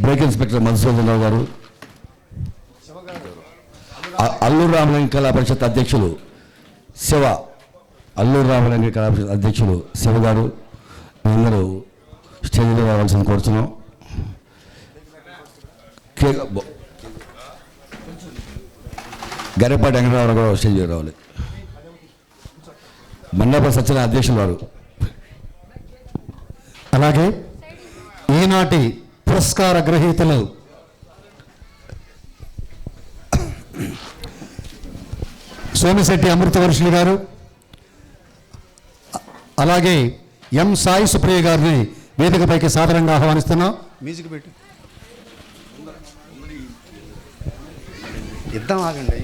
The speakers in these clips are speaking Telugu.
బ్రేక్ ఇన్స్పెక్టర్ మధుసూదన్ రావు గారు అల్లూరు రామలింగ కళా పరిషత్ అధ్యక్షులు శివ అల్లూరు రామలింగ కళా పరిషత్ అధ్యక్షులు శివ గారు అందరూ స్టేజ్లో రావాల్సిన కోరుతున్నాం కే బొ- గరిపాటి వెంకటరావు కూడా స్టేజ్ రావాలి. మండప సత్యన అధ్యక్షులు వారు. అలాగే ఈనాటి పురస్కార గ్రహీతలు. సోమిశెట్టి అమృతవర్షులు గారు అలాగే ఎం సాయి సుప్రియ గారిని వేదికపైకి సాధారణంగా ఆహ్వానిస్తున్నాం. మ్యూజిక్ పెట్టు. ఇద్దాం ఆగండి.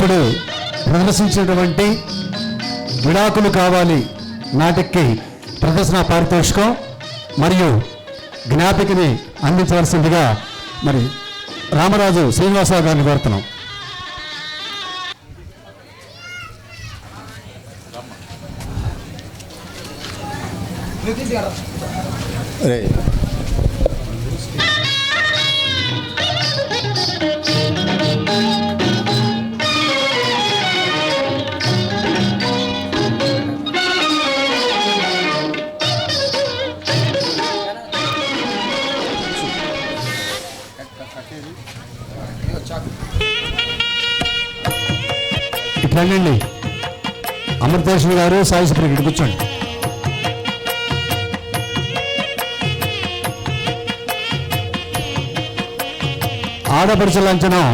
ఇప్పుడు ప్రదర్శించినటువంటి విడాకులు కావాలి నాటికి ప్రదర్శన పారితోషికం మరియు జ్ఞాపికని అందించవలసిందిగా మరి రామరాజు శ్రీనివాసరావు గారిని కోరుతున్నాం. రండి అమృతేశ్వరి గారు సాయి సుప్రియ ఇక్కడ కూర్చోండి. ఆడపడుచు లాంఛనం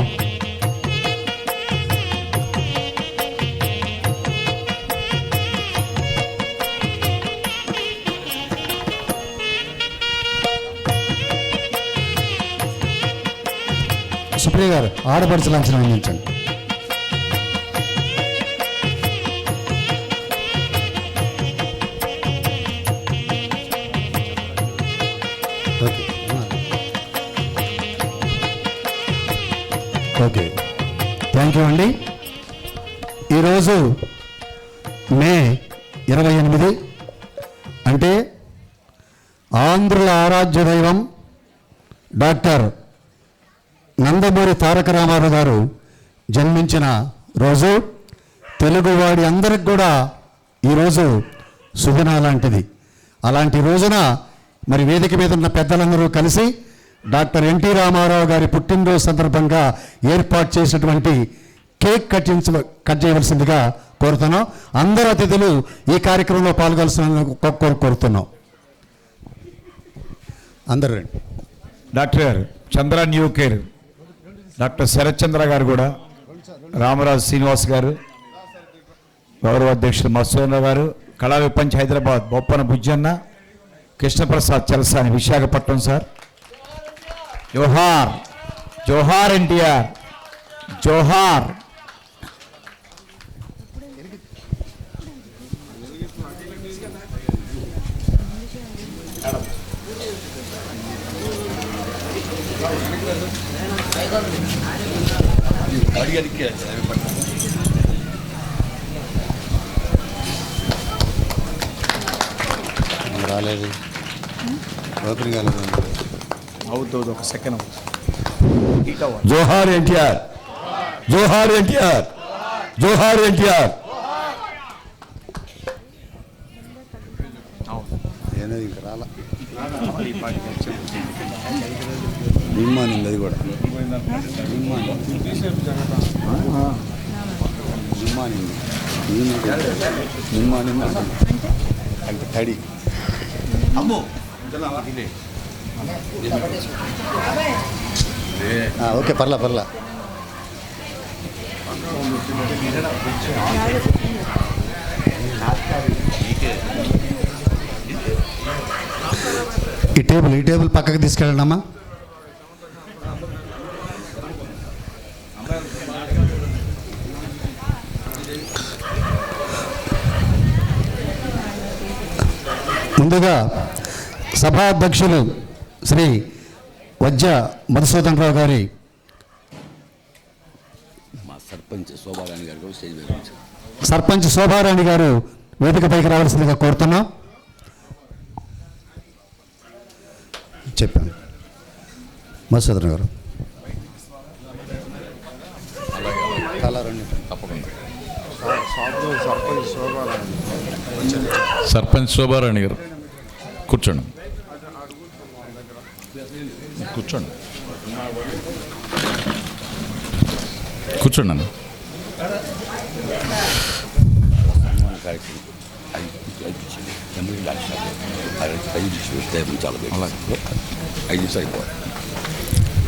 సుప్రియ గారు ఆడపడుచు లంచనం అందించండి థ్యాంక్ యూ అండి ఈరోజు మే ఇరవై ఎనిమిది. అంటే ఆంధ్రుల ఆరాధ్య దైవం డాక్టర్ నందమూరి తారక రామారావు గారు జన్మించిన రోజు తెలుగువాడి అందరికి కూడా ఈరోజు శుభన లాంటిది. అలాంటి రోజున మరి వేదిక మీద ఉన్న పెద్దలందరూ కలిసి డాక్టర్ ఎన్టీ రామారావు గారి పుట్టినరోజు సందర్భంగా ఏర్పాటు చేసినటువంటి కేక్ కట్టించ కట్ చేయవలసిందిగా కోరుతున్నాం. అందరు అతిథులు ఈ కార్యక్రమంలో పాల్గొల్సిన కోరుతున్నాం. అందరు రండి. Doctor Chandra new care. Doctor Sharatchandra garu కూడా రామరాజు శ్రీనివాస్ గారు గౌరవ అధ్యక్షుడు మత్స్యేంద్ర గారు కళా విపంచ్ హైదరాబాద్ బొప్పన బుజ్జన్న కృష్ణప్రసాద్ చలసాని విశాఖపట్నం సార్ జోహార్ జోహార్ ఎన్టీఆర్ జోహార్ రాలేదు. ఓపెన్ కాలేదు అవుతుంది ఒక సెకండ్ జోహార్ ఎన్టీఆర్. జోహార్ ఎన్టీఆర్. జోహార్ ఎన్టీఆర్. నిమ్మానింది అది కూడా. అంటే తడి. ఆ, ఓకే పర్లా పర్లా. ఈ టేబుల్ ఈ టేబుల్ పక్కకి తీసుకెళ్ళండి అమ్మా ముందుగా సభాధ్యక్షులు శ్రీ వజ్జ మధుసూదన్ రావు గారి మా సర్పంచ్ శోభారాణి గారు. సర్పంచ్ శోభారాణి గారు వేదికపైకి రావాల్సిందిగా కోరుతున్నాం. చెప్పాను మధుసూదన్ గారు. సర్పంచ్ శోభారాణి గారు. కూర్చోండి. కూర్చోండి. కూర్చోండి. అన్న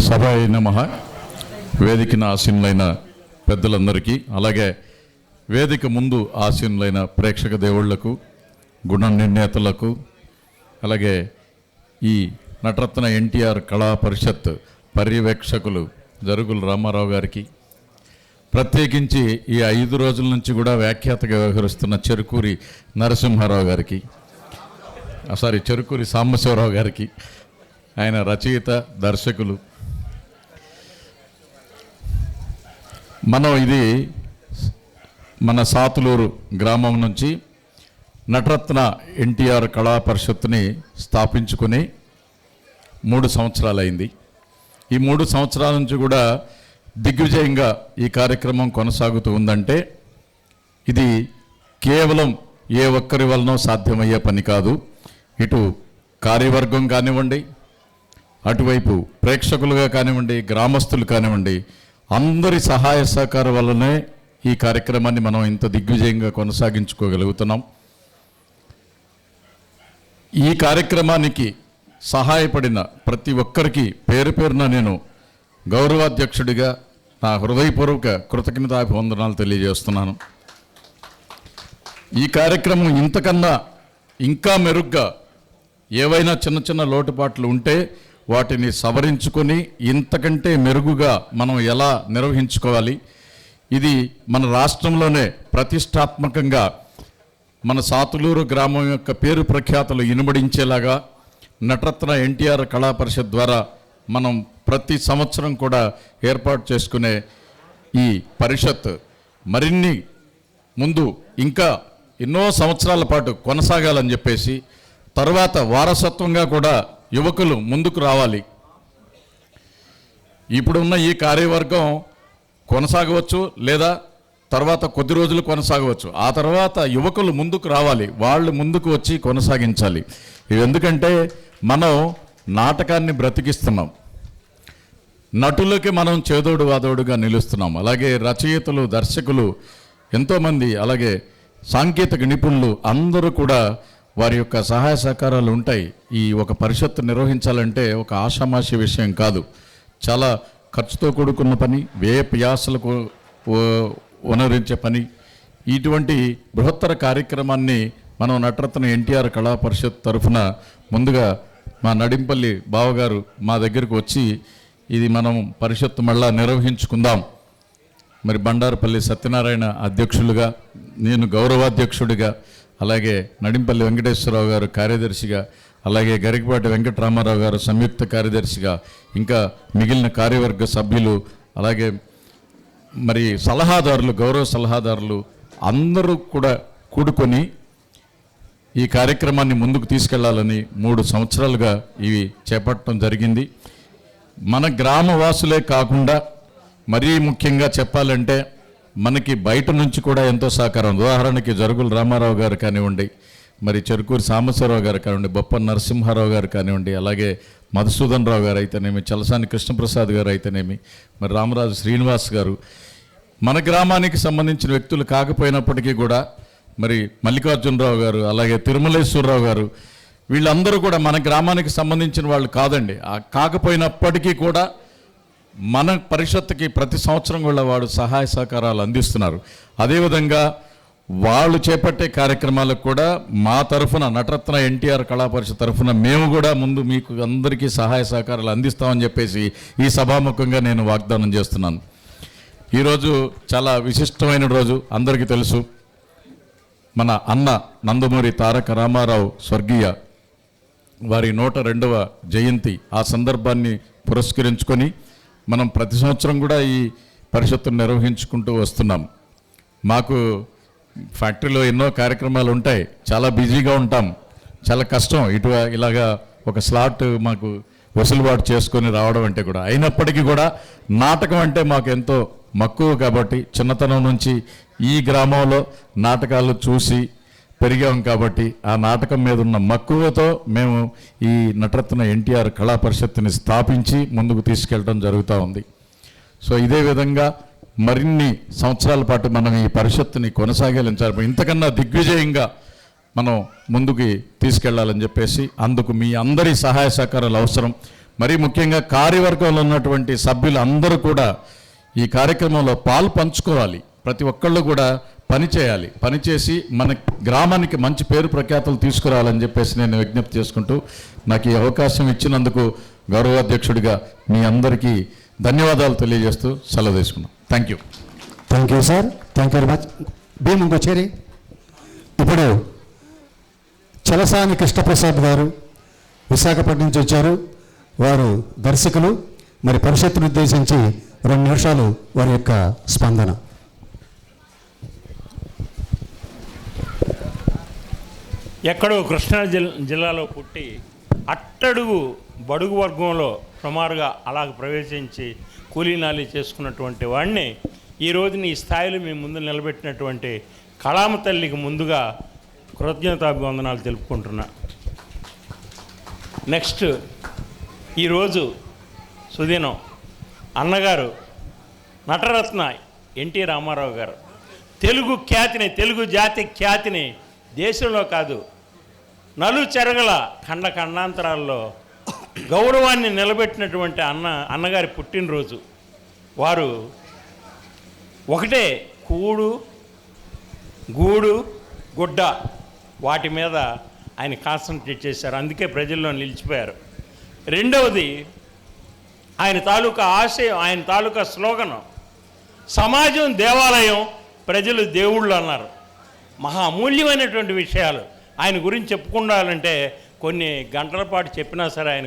సభ నమ వేదికన ఆసీనులైన పెద్దలందరికీ అలాగే వేదిక ముందు ఆసీనులైన ప్రేక్షక దేవుళ్ళకు గుణ నిర్ణేతలకు అలాగే ఈ నటరత్న ఎన్టీఆర్ కళా పరిషత్ పర్యవేక్షకులు జరుగుల రామారావు గారికి ప్రత్యేకించి ఈ ఐదు రోజుల నుంచి కూడా వ్యాఖ్యాతగా వ్యవహరిస్తున్న చెరుకూరి నరసింహారావు గారికి సారీ చెరుకూరి సాంబశివరావు గారికి ఆయన రచయిత దర్శకులు. మనం ఇది మన సాతులూరు గ్రామం నుంచి నటరత్న ఎన్టీఆర్ కళా పరిషత్ని స్థాపించుకుని మూడు సంవత్సరాలైంది. ఈ మూడు సంవత్సరాల నుంచి కూడా దిగ్విజయంగా ఈ కార్యక్రమం కొనసాగుతూ ఉందంటే ఇది కేవలం ఏ ఒక్కరి వలన సాధ్యమయ్యే పని కాదు. ఇటు కార్యవర్గం కానివ్వండి అటువైపు ప్రేక్షకులుగా కానివ్వండి గ్రామస్తులు కానివ్వండి అందరి సహాయ సహకారం వల్లనే ఈ కార్యక్రమాన్ని మనం ఇంత దిగ్విజయంగా కొనసాగించుకోగలుగుతున్నాం. ఈ కార్యక్రమానికి సహాయపడిన ప్రతి ఒక్కరికి పేరు పేరున నేను గౌరవాధ్యక్షుడిగా నా హృదయపూర్వక కృతజ్ఞతాభివందనాలు తెలియజేస్తున్నాను. ఈ కార్యక్రమం ఇంతకన్నా ఇంకా మెరుగ్గా ఏవైనా చిన్న చిన్న లోటుపాట్లు ఉంటే వాటిని సవరించుకొని ఇంతకంటే మెరుగుగా మనం ఎలా నిర్వహించుకోవాలి? ఇది మన రాష్ట్రంలోనే ప్రతిష్టాత్మకంగా మన సాతులూరు గ్రామం యొక్క పేరు ప్రఖ్యాతలు ఇనుమడించేలాగా నటరత్న ఎన్టీఆర్ కళా పరిషత్ ద్వారా మనం ప్రతి సంవత్సరం కూడా ఏర్పాటు చేసుకునే ఈ పరిషత్ మరిన్ని ముందు ఇంకా ఎన్నో సంవత్సరాల పాటు కొనసాగాలని చెప్పేసి తర్వాత వారసత్వంగా కూడా యువకులు ముందుకు రావాలి. ఇప్పుడున్న ఈ కార్యవర్గం కొనసాగవచ్చు లేదా తర్వాత కొద్ది రోజులు కొనసాగవచ్చు. ఆ తర్వాత యువకులు ముందుకు రావాలి. వాళ్ళు ముందుకు వచ్చి కొనసాగించాలి. ఇవి ఎందుకంటే మనం నాటకాన్ని బ్రతికిస్తున్నాం. నటులకి మనం చేదోడు వాదోడుగా నిలుస్తున్నాం. అలాగే రచయితలు దర్శకులు ఎంతోమంది అలాగే సాంకేతిక నిపుణులు అందరూ కూడా వారి యొక్క సహాయ సహకారాలు ఉంటాయి. ఈ ఒక పరిషత్తు నిర్వహించాలంటే ఒక ఆషామాషి విషయం కాదు. చాలా ఖర్చుతో కూడుకున్న పని వ్యయ ప్యాసలకు వనరించే పని. ఇటువంటి బృహత్తర కార్యక్రమాన్ని మనం నటరత్న ఎన్టీఆర్ కళా పరిషత్ తరఫున ముందుగా మా నడింపల్లి బావగారు మా దగ్గరకు వచ్చి ఇది మనం పరిషత్తు మళ్ళా నిర్వహించుకుందాం. మరి బండారుపల్లి సత్యనారాయణ అధ్యక్షులుగా నేను గౌరవాధ్యక్షుడిగా అలాగే నడింపల్లి వెంకటేశ్వరరావు గారు కార్యదర్శిగా అలాగే గరికపాటి వెంకటరామారావు గారు సంయుక్త కార్యదర్శిగా ఇంకా మిగిలిన కార్యవర్గ సభ్యులు అలాగే మరి సలహాదారులు గౌరవ సలహాదారులు అందరూ కూడా కూడుకొని ఈ కార్యక్రమాన్ని ముందుకు తీసుకెళ్ళాలని మూడు సంవత్సరాలుగా ఇవి చేపట్టడం జరిగింది. మన గ్రామవాసులే కాకుండా మరీ ముఖ్యంగా చెప్పాలంటే మనకి బయట నుంచి కూడా ఎంతో సహకారం ఉదాహరణకి జరుగుల రామారావు గారు కానివ్వండి మరి చెరుకూరు సాంబశివరావు గారు కానివ్వండి బొప్ప నరసింహారావు గారు కానివ్వండి అలాగే మధుసూదన్ రావు గారు అయితేనేమి చలసాని కృష్ణప్రసాద్ గారు అయితేనేమి మరి రామరాజు శ్రీనివాస్ గారు మన గ్రామానికి సంబంధించిన వ్యక్తులు కాకపోయినప్పటికీ కూడా మరి మల్లికార్జునరావు గారు అలాగే తిరుమలేశ్వరరావు గారు వీళ్ళందరూ కూడా మన గ్రామానికి సంబంధించిన వాళ్ళు కాదండి. కాకపోయినప్పటికీ కూడా మన పరిషత్తుకి ప్రతి సంవత్సరం కూడా వాడు సహాయ సహకారాలు అందిస్తున్నారు. అదేవిధంగా వాళ్ళు చేపట్టే కార్యక్రమాలకు కూడా మా తరఫున నటరత్న ఎన్టీఆర్ కళా పరిషత్ తరఫున మేము కూడా ముందు మీకు అందరికీ సహాయ సహకారాలు అందిస్తామని చెప్పేసి ఈ సభాముఖంగా నేను వాగ్దానం చేస్తున్నాను. ఈరోజు చాలా విశిష్టమైన రోజు అందరికీ తెలుసు. మన అన్న నందమూరి తారక రామారావు స్వర్గీయ వారి నూట రెండవ జయంతి ఆ సందర్భాన్ని పురస్కరించుకొని మనం ప్రతి సంవత్సరం కూడా ఈ పరిషత్తును నిర్వహించుకుంటూ వస్తున్నాం. మాకు ఫ్యాక్టరీలో ఎన్నో కార్యక్రమాలు ఉంటాయి. చాలా బిజీగా ఉంటాం. చాలా కష్టం. ఇటు ఇలాగా ఒక స్లాట్ మాకు వెసులుబాటు చేసుకొని రావడం అంటే కూడా. అయినప్పటికీ కూడా నాటకం అంటే మాకు ఎంతో మక్కువ కాబట్టి చిన్నతనం నుంచి ఈ గ్రామంలో నాటకాలు చూసి పెరిగాం కాబట్టి ఆ నాటకం మీద ఉన్న మక్కువతో మేము ఈ నటరత్న ఎన్టీఆర్ కళా పరిషత్తుని స్థాపించి ముందుకు తీసుకెళ్ళడం జరుగుతూ ఉంది. సో ఇదే విధంగా మరిన్ని సంవత్సరాల పాటు మనం ఈ పరిషత్తుని కొనసాగించాలి ఇంతకన్నా దిగ్విజయంగా మనం ముందుకి తీసుకెళ్ళాలని చెప్పేసి అందుకు మీ అందరి సహాయ సహకారాలు అవసరం. మరీ ముఖ్యంగా కార్యవర్గంలో ఉన్నటువంటి సభ్యులు అందరూ కూడా ఈ కార్యక్రమంలో పాలు పంచుకోవాలి. ప్రతి ఒక్కళ్ళు కూడా పనిచేయాలి పనిచేసి మన గ్రామానికి మంచి పేరు ప్రఖ్యాతలు తీసుకురావాలని చెప్పేసి నేను విజ్ఞప్తి చేసుకుంటూ నాకు ఈ అవకాశం ఇచ్చినందుకు గౌరవాధ్యక్షుడిగా మీ అందరికీ ధన్యవాదాలు తెలియజేస్తూ సెలవు తీసుకున్నాం. Thank you thank you sir thank you very much Bhim ఇంకొచ్చేరి. ఇప్పుడు చలసాని కృష్ణప్రసాద్ గారు విశాఖపట్నం నుంచి వచ్చారు. వారు దర్శకులు. మరి పరిషత్తును ఉద్దేశించి రెండు నిమిషాలు వారి యొక్క స్పందన. ఎక్కడో కృష్ణా జిల్ జిల్లాలో పుట్టి అట్టడుగు బడుగు వర్గంలో సుమారుగా అలాగ ప్రవేశించి కూలీనాలి చేసుకున్నటువంటి వాడిని ఈ రోజుని ఈ స్థాయిలో మేము ముందు నిలబెట్టినటువంటి కళామ తల్లికి ముందుగా కృతజ్ఞతాభివందనాలు తెలుపుకుంటున్నా. నెక్స్ట్ ఈరోజు సుదినం అన్నగారు నటరత్న ఎన్టీ రామారావు గారు. తెలుగు ఖ్యాతిని తెలుగు జాతి ఖ్యాతిని దేశంలో కాదు నలు చెరగల ఖండ ఖండాంతరాల్లో గౌరవాన్ని నిలబెట్టినటువంటి అన్న అన్నగారి పుట్టినరోజు. వారు ఒకటే కూడు గూడు గుడ్డ వాటి మీద ఆయన కాన్సన్ట్రేట్ చేశారు. అందుకే ప్రజల్లో నిలిచిపోయారు. రెండవది ఆయన తాలూకా ఆశయం ఆయన తాలూకా స్లోగనం. సమాజం దేవాలయం ప్రజలు దేవుళ్ళు అన్నారు. మహా అమూల్యమైనటువంటి విషయాలు. ఆయన గురించి చెప్పుకుండాలంటే కొన్ని గంటల పాటు చెప్పినా సరే ఆయన